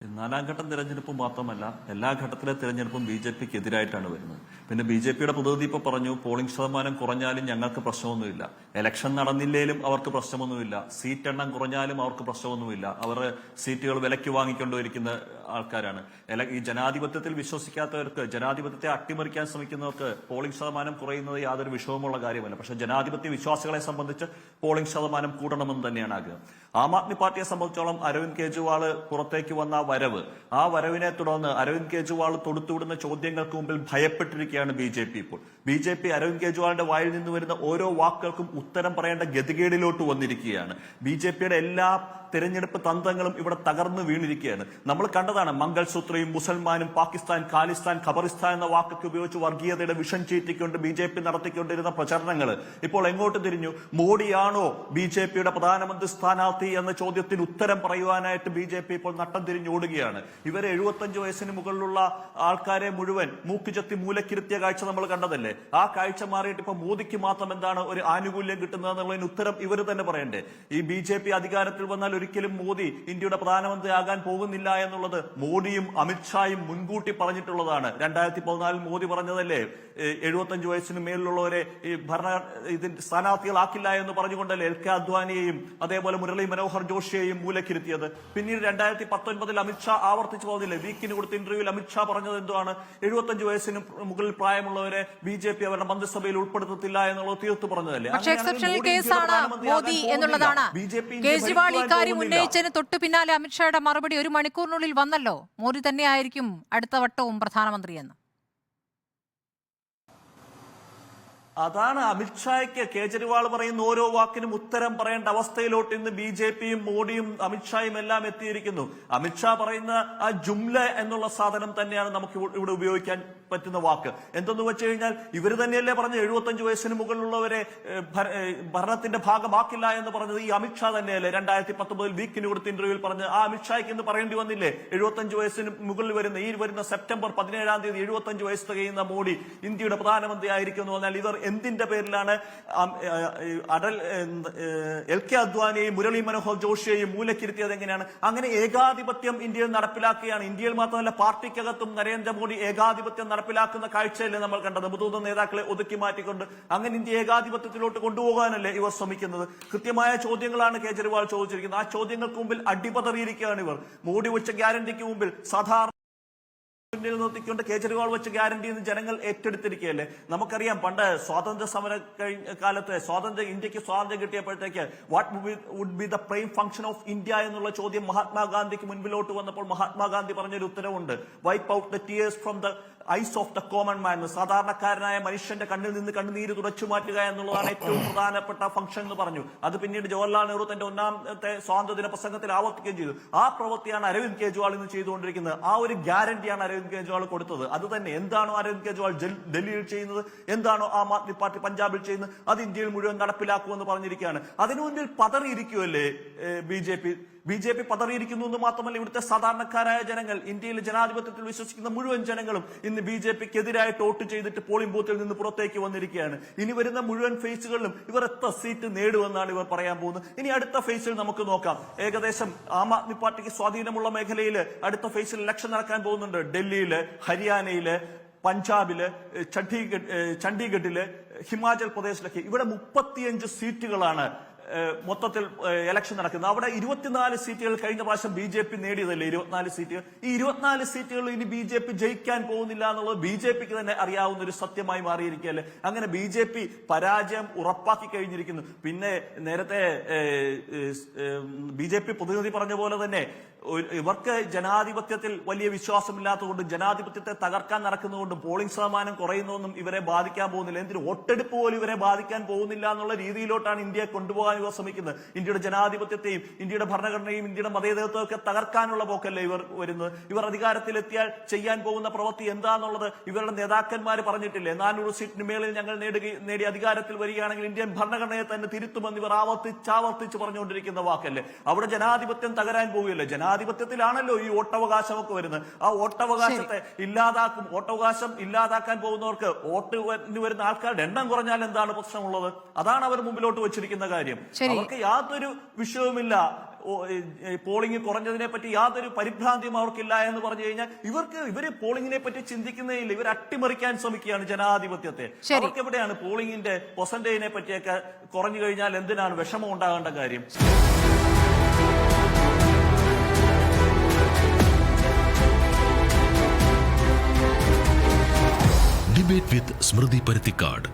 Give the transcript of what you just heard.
നാലാം ഘട്ടം തിരഞ്ഞെടുപ്പ് മാത്രമല്ല എല്ലാ ഘട്ടത്തിലെ തിരഞ്ഞെടുപ്പും ബി ജെ പിക്ക് എതിരായിട്ടാണ് വരുന്നത്. പിന്നെ ബി ജെ പിയുടെ പ്രതിനിധി ഇപ്പോൾ പറഞ്ഞു പോളിംഗ് ശതമാനം കുറഞ്ഞാലും ഞങ്ങൾക്ക് പ്രശ്നമൊന്നുമില്ല. ഇലക്ഷൻ നടന്നില്ലേലും അവർക്ക് പ്രശ്നമൊന്നുമില്ല. സീറ്റ് എണ്ണം കുറഞ്ഞാലും അവർക്ക് പ്രശ്നമൊന്നുമില്ല. അവർ സീറ്റുകൾ വിലയ്ക്ക് വാങ്ങിക്കൊണ്ടുവരിക്കുന്ന ആൾക്കാരാണ്. ഈ ജനാധിപത്യത്തിൽ വിശ്വസിക്കാത്തവർക്ക് ജനാധിപത്യത്തെ അട്ടിമറിക്കാൻ ശ്രമിക്കുന്നവർക്ക് പോളിംഗ് ശതമാനം കുറയുന്നത് യാതൊരു വിഷമമുള്ള കാര്യമല്ല. പക്ഷെ ജനാധിപത്യ വിശ്വാസികളെ സംബന്ധിച്ച് പോളിംഗ് ശതമാനം കൂടണമെന്ന് തന്നെയാണ് ആഗ്രഹം. ആം ആദ്മി പാർട്ടിയെ സംബന്ധിച്ചോളം അരവിന്ദ് കെജ്രിവാൾ പുറത്തേക്ക് വന്ന വരവ്. ആ വരവിനെ തുടർന്ന് അരവിന്ദ് കെജ്രിവാൾ തൊടുത്തുവിടുന്ന ചോദ്യങ്ങൾക്ക് മുമ്പിൽ ഭയപ്പെട്ടിരിക്കുകയാണ് ബി ജെ പി ഇപ്പോൾ. ബി ജെ പി അരവിന്ദ് കെജ്രിവാളിന്റെ വായിൽ നിന്ന് വരുന്ന ഓരോ വാക്കുകൾക്കും ഉത്തരം പറയേണ്ട ഗതികേടിലോട്ട് വന്നിരിക്കുകയാണ്. ബി ജെ പിയുടെ എല്ലാ തെരഞ്ഞെടുപ്പ് തന്ത്രങ്ങളും ഇവിടെ തകർന്നു വീണിരിക്കുകയാണ്. നമ്മൾ കണ്ടതാണ് മംഗൾസൂത്രയും മുസൽമാനും പാകിസ്ഥാൻ ഖാലിസ്ഥാൻ ഖബറിസ്ഥാൻ എന്ന വാക്കൊക്കെ ഉപയോഗിച്ച് വർഗീയതയുടെ വിഷം ചീറ്റിക്കൊണ്ട് ബി ജെ പി നടത്തിക്കൊണ്ടിരുന്ന പ്രചരണങ്ങൾ ഇപ്പോൾ എങ്ങോട്ട് തിരിഞ്ഞു? മോഡിയാണോ ബി ജെ പിയുടെ പ്രധാനമന്ത്രി സ്ഥാനാർത്ഥി എന്ന ചോദ്യത്തിന് ഉത്തരം പറയുവാനായിട്ട് ബി ജെ പി ഇപ്പോൾ നട്ടം തിരിഞ്ഞോടുകയാണ് ഇവരെ എഴുപത്തഞ്ച് വയസ്സിന് മുകളിലുള്ള ആൾക്കാരെ മുഴുവൻ മൂക്കുചത്തി മൂലക്കിരുത്തിയ കാഴ്ച നമ്മൾ കണ്ടതല്ലേ? ആ കാഴ്ച മാറിയിട്ട് ഇപ്പൊ മോദിക്ക് മാത്രം എന്താണ് ഒരു ആനുകൂല്യം കിട്ടുന്നത് എന്നുള്ളതിന് ഉത്തരം ഇവർ തന്നെ പറയണ്ടേ? ഈ ബി ജെ പി അധികാരത്തിൽ വന്നാൽ ഒരിക്കലും മോദി ഇന്ത്യയുടെ പ്രധാനമന്ത്രി ആകാൻ പോകുന്നില്ല എന്നുള്ളത് മോദിയും അമിത്ഷായും മുൻകൂട്ടി പറഞ്ഞിട്ടുള്ളതാണ്. രണ്ടായിരത്തി പതിനാലിൽ മോദി പറഞ്ഞതല്ലേ? എഴുപത്തഞ്ച് വയസ്സിന് മേലിലുള്ളവരെ ഈ ഭരണ ഇതിന്റെ സ്ഥാനാർത്ഥികളാക്കില്ല എന്ന് പറഞ്ഞുകൊണ്ടല്ലേ എൽ കെ അദ്വാനിയെയും അതേപോലെ മുരളി മനോഹർ ജോഷിയെയും മൂലക്കിരുത്തിയത്? പിന്നീട് രണ്ടായിരത്തി പത്തൊൻപതിൽ അമിത്ഷാ ആവർത്തിച്ചു പോകുന്നില്ലേ വീക്കിന് കൊടുത്ത ഇന്റർവ്യൂവിൽ അമിത്ഷാ പറഞ്ഞത് എന്തുവാണ്? എഴുപത്തഞ്ച് വയസ്സിന് മുകളിൽ പ്രായമുള്ളവരെ ബി ജെ പി അവരുടെ മന്ത്രിസഭയിൽ ഉൾപ്പെടുത്തത്തില്ല എന്നുള്ളത് തീർത്തു പറഞ്ഞതല്ലേ? പക്ഷേ എക്സെപ്ഷണൽ കേസാണ് മോദി എന്നുള്ളതാണ്. കേജ്രിവാൾ ഇക്കാര്യം ഉന്നയിച്ചതിന് തൊട്ടു പിന്നാലെ അമിത്ഷായുടെ മറുപടി ഒരു മണിക്കൂറിനുള്ളിൽ വന്നല്ലോ. മോദി തന്നെയായിരിക്കും അടുത്ത വട്ടവും പ്രധാനമന്ത്രിയെന്ന്. അതാണ് അമിത്ഷായ്ക്ക് കേജ്രിവാൾ പറയുന്ന ഓരോ വാക്കിനും ഉത്തരം പറയേണ്ട അവസ്ഥയിലോട്ട് ഇന്ന് ബി ജെ പിയും മോഡിയും അമിത്ഷായും എല്ലാം എത്തിയിരിക്കുന്നു. അമിത്ഷാ പറയുന്ന ആ ജുംല എന്നുള്ള സാധനം തന്നെയാണ് നമുക്ക് ഇവിടെ ഉപയോഗിക്കാൻ പറ്റുന്ന വാക്ക്. എന്തെന്ന് വെച്ച് കഴിഞ്ഞാൽ ഇവർ തന്നെയല്ലേ പറഞ്ഞ് എഴുപത്തഞ്ച് വയസ്സിന് മുകളിലുള്ളവരെ ഭരണത്തിന്റെ ഭാഗമാക്കില്ല എന്ന് പറഞ്ഞത് ഈ അമിത്ഷാ തന്നെയല്ലേ? രണ്ടായിരത്തി പത്തൊമ്പതിൽ വീക്കിന് കൊടുത്ത ഇന്റർവ്യൂവിൽ പറഞ്ഞ് ആ അമിത്ഷായ്ക്ക് ഇന്ന് പറയേണ്ടി വന്നില്ലേ? എഴുപത്തഞ്ച് വയസ്സിന് മുകളിൽ വരുന്ന ഈ വരുന്ന സെപ്റ്റംബർ പതിനേഴാം തീയതി എഴുപത്തഞ്ച് വയസ്സ് തികയുന്ന മോഡി ഇന്ത്യയുടെ പ്രധാനമന്ത്രി ആയിരിക്കുന്നു പറഞ്ഞാൽ ഇവർ എന്തിന്റെ പേരിലാണ്? അടൽ എൽ കെ അദ്വാനിയെയും മുരളി മനോഹർ ജോഷിയെയും മൂലക്കിരുത്തിയത് എങ്ങനെയാണ്? അങ്ങനെ ഏകാധിപത്യം ഇന്ത്യയിൽ നടപ്പിലാക്കുകയാണ്. ഇന്ത്യയിൽ മാത്രമല്ല പാർട്ടിക്കകത്തും നരേന്ദ്രമോദി ഏകാധിപത്യം നടപ്പിലാക്കുന്ന കാഴ്ചയല്ലേ നമ്മൾ കണ്ടത്. മുതിർന്ന നേതാക്കളെ ഒതുക്കി മാറ്റിക്കൊണ്ട് അങ്ങനെ ഇന്ത്യ ഏകാധിപത്യത്തിലോട്ട് കൊണ്ടുപോകാനല്ലേ ഇവർ ശ്രമിക്കുന്നത്? കൃത്യമായ ചോദ്യങ്ങളാണ് കേജ്രിവാൾ ചോദിച്ചിരിക്കുന്നത്. ആ ചോദ്യങ്ങൾക്ക് മുമ്പിൽ അടിപതറിയിരിക്കുകയാണ് ഇവർ. മോഡി വെച്ച ഗ്യാരണ്ടിക്ക് മുമ്പിൽ സാധാരണ മുന്നിൽ നിർത്തിക്കൊണ്ട് കേജ്രിവാൾ വെച്ച് ഗ്യാരണ്ടി എന്ന് ജനങ്ങൾ ഏറ്റെടുത്തിരിക്കുകയല്ലേ? നമുക്കറിയാം പണ്ട് സ്വാതന്ത്ര്യ സമര കാലത്ത് സ്വാതന്ത്ര്യ ഇന്ത്യയ്ക്ക് സ്വാതന്ത്ര്യം കിട്ടിയപ്പോഴത്തേക്ക് what would be the prime function of India എന്നുള്ള ചോദ്യം മഹാത്മാഗാന്ധിക്ക് മുൻപിലോട്ട് വന്നപ്പോൾ മഹാത്മാഗാന്ധി പറഞ്ഞൊരു ഉത്തരവുണ്ട്. Wipe out the tears from the eyes of the common man സാധാരണക്കാരനായ മനുഷ്യന്റെ കണ്ണിൽ നിന്ന് കണ്ണുനീര് തുടച്ചു മാറ്റുക എന്നുള്ളതാണ് ഏറ്റവും പ്രധാനപ്പെട്ട ഫംഗ്ഷൻ എന്ന് പറഞ്ഞു. അത് പിന്നീട് ജവഹർലാൽ നെഹ്റു തന്റെ ഒന്നാമത്തെ സ്വാതന്ത്ര്യദിന പ്രസംഗത്തിൽ ആവർത്തിക്കുകയും ചെയ്തു. ആ പ്രവൃത്തിയാണ് അരവിന്ദ് കെജ്രിവാൾ ഇന്ന് ചെയ്തുകൊണ്ടിരിക്കുന്നത്. ആ ഒരു ഗ്യാരണ്ടിയാണ് അരവിന്ദ് കെജ്രിവാൾ കൊടുത്തത്. അത് തന്നെ. എന്താണോ അരവിന്ദ് കെജ്രിവാൾ ഡൽഹിയിൽ ചെയ്യുന്നത്? എന്താണോ ആം ആദ്മി പാർട്ടി പഞ്ചാബിൽ ചെയ്യുന്നത്? അത് ഇന്ത്യയിൽ മുഴുവൻ നടപ്പിലാക്കുമെന്ന് പറഞ്ഞിരിക്കുകയാണ്. അതിനു മുന്നിൽ പതറിയിരിക്കുമല്ലേ B J P B J P പതറിയിരിക്കുന്നു എന്ന് മാത്രമല്ല ഇവിടുത്തെ സാധാരണക്കാരായ ജനങ്ങൾ ഇന്ത്യയിലെ ജനാധിപത്യത്തിൽ വിശ്വസിക്കുന്ന മുഴുവൻ ജനങ്ങളും ഇന്ന് ബി ജെ പിക്ക് എതിരായിട്ട് വോട്ട് ചെയ്തിട്ട് പോളിംഗ് ബൂത്തിൽ നിന്ന് പുറത്തേക്ക് വന്നിരിക്കുകയാണ്. ഇനി വരുന്ന മുഴുവൻ ഫേസുകളിലും ഇവർ എത്ര സീറ്റ് നേടുമെന്നാണ് ഇവർ പറയാൻ പോകുന്നത്. ഇനി അടുത്ത ഫേസിൽ നമുക്ക് നോക്കാം. ഏകദേശം ആം ആദ്മി പാർട്ടിക്ക് സ്വാധീനമുള്ള മേഖലയിൽ അടുത്ത ഫേസിൽ ഇലക്ഷൻ നടക്കാൻ പോകുന്നുണ്ട്. ഡൽഹിയിൽ ഹരിയാനയിൽ പഞ്ചാബിൽ ചണ്ഡീഗഡ് ചണ്ഡീഗഡിൽ ഹിമാചൽ പ്രദേശിലൊക്കെ. ഇവിടെ മുപ്പത്തിയഞ്ച് സീറ്റുകളാണ് മൊത്തത്തിൽ ഇലക്ഷൻ നടക്കുന്നത് അവിടെ ഇരുപത്തിനാല് സീറ്റുകൾ കഴിഞ്ഞ പ്രാവശ്യം ബി ജെ പി നേടിയതല്ലേ? ഇരുപത്തിനാല് സീറ്റുകൾ. ഈ ഇരുപത്തിനാല് സീറ്റുകൾ ഇനി ബി ജെ പി ജയിക്കാൻ പോകുന്നില്ല എന്നുള്ളത് ബി ജെ പിക്ക് തന്നെ അറിയാവുന്ന ഒരു സത്യമായി മാറിയിരിക്കുകയല്ലേ? അങ്ങനെ ബി ജെ പി പരാജയം ഉറപ്പാക്കി കഴിഞ്ഞിരിക്കുന്നു. പിന്നെ നേരത്തെ ബി ജെ പി പ്രതിനിധി പറഞ്ഞ പോലെ തന്നെ ഇവർക്ക് ജനാധിപത്യത്തിൽ വലിയ വിശ്വാസമില്ലാത്തതുകൊണ്ട് ജനാധിപത്യത്തെ തകർക്കാൻ നടക്കുന്നതുകൊണ്ടും പോളിംഗ് ശതമാനം കുറയുന്നതൊന്നും ഇവരെ ബാധിക്കാൻ പോകുന്നില്ല. എന്തിന് വോട്ടെടുപ്പ് പോലും ഇവരെ ബാധിക്കാൻ പോകുന്നില്ല എന്നുള്ള രീതിയിലോട്ടാണ് ഇന്ത്യയെ കൊണ്ടുപോകാൻ ഇവർ ശ്രമിക്കുന്നത്. ഇന്ത്യയുടെ ജനാധിപത്യത്തെയും ഇന്ത്യയുടെ ഭരണഘടനയും ഇന്ത്യയുടെ മതേതരത്വം ഒക്കെ തകർക്കാനുള്ള പോക്കല്ലേ ഇവർ വരുന്നത്? ഇവർ അധികാരത്തിലെത്തിയാൽ ചെയ്യാൻ പോകുന്ന പ്രവൃത്തി എന്താന്നുള്ളത് ഇവരുടെ നേതാക്കന്മാർ പറഞ്ഞിട്ടില്ലേ? നാനൂറ് സീറ്റിന് മേളിൽ ഞങ്ങൾ നേടുക നേടി അധികാരത്തിൽ വരികയാണെങ്കിൽ ഇന്ത്യൻ ഭരണഘടനയെ തന്നെ തിരുത്തുമെന്ന് ഇവർ ആവർത്തിച്ചാവർത്തിച്ച് പറഞ്ഞുകൊണ്ടിരിക്കുന്ന വാക്കല്ലേ? അവിടെ ജനാധിപത്യം തകരാൻ പോവുകയല്ലേ? ജനാധിപത്യത്തിലാണല്ലോ ഈ വോട്ടവകാശമൊക്കെ വരുന്നത്. ആ വോട്ടവകാശത്തെ ഇല്ലാതാക്കും വോട്ടവകാശം ഇല്ലാതാക്കാൻ പോകുന്നവർക്ക് വോട്ട് വരുന്ന ആൾക്കാരുടെ എണ്ണം കുറഞ്ഞാൽ എന്താണ് പ്രശ്നമുള്ളത്? അതാണ് അവർ മുമ്പിലോട്ട് വെച്ചിരിക്കുന്ന കാര്യം. അവർക്ക് യാതൊരു വിഷയവുമില്ല. പോളിംഗ് കുറഞ്ഞതിനെ പറ്റി യാതൊരു പരിഭ്രാന്തിയും അവർക്കില്ല എന്ന് പറഞ്ഞു കഴിഞ്ഞാൽ ഇവർക്ക് ഇവർ പോളിംഗിനെ പറ്റി ചിന്തിക്കുന്നേയില്ല ഇവർ അട്ടിമറിക്കാൻ ശ്രമിക്കുകയാണ് ജനാധിപത്യത്തെ. അവർക്ക് എവിടെയാണ് പോളിംഗിന്റെ പെർസെന്റേജിനെ പറ്റിയൊക്കെ കുറഞ്ഞു കഴിഞ്ഞാൽ എന്തിനാണ് വിഷമം ഉണ്ടാകേണ്ട കാര്യം? ഡിബേറ്റ് വിത്ത് സ്മൃതി പരുത്തിക്കാട്